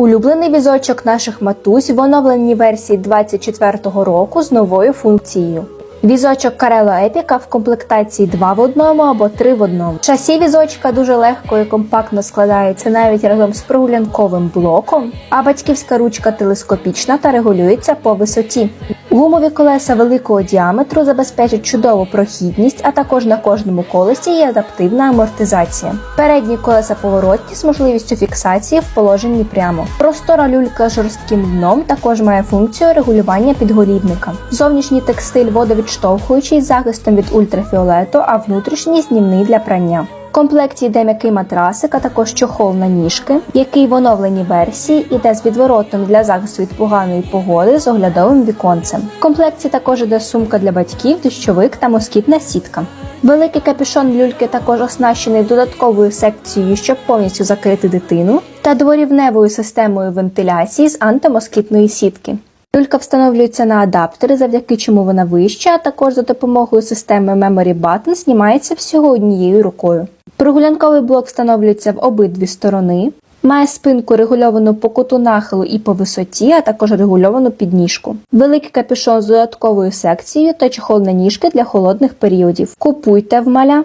Улюблений візочок наших матусь в оновленій версії 24-го року з новою функцією. Візочок Карело Епіка в комплектації 2 в одному або 3 в одному. Шасі візочка дуже легко і компактно складається навіть разом з прогулянковим блоком, а батьківська ручка телескопічна та регулюється по висоті. Гумові колеса великого діаметру забезпечать чудову прохідність, а також на кожному колесі є адаптивна амортизація. Передні колеса поворотні з можливістю фіксації в положенні прямо. Простора люлька з жорстким дном також має функцію регулювання підголівника. Зовнішній текстиль водовідштовхуючий з захистом від ультрафіолету, а внутрішній знімний для прання. Комплекті йде м'який матрасик, а також чохол на ніжки, який в оновленій версії іде з відворотом для захисту від поганої погоди з оглядовим віконцем. В комплекті також іде сумка для батьків, дощовик та москітна сітка. Великий капюшон люльки також оснащений додатковою секцією, щоб повністю закрити дитину, та дворівневою системою вентиляції з антимоскітної сітки. Люлька встановлюється на адаптери, завдяки чому вона вища, а також за допомогою системи Memory Button знімається всього однією рукою. Прогулянковий блок встановлюється в обидві сторони. Має спинку регульовану по куту нахилу і по висоті, а також регульовану підніжку. Великий капюшон з додатковою секцією та чохол на ніжки для холодних періодів. Купуйте в маля.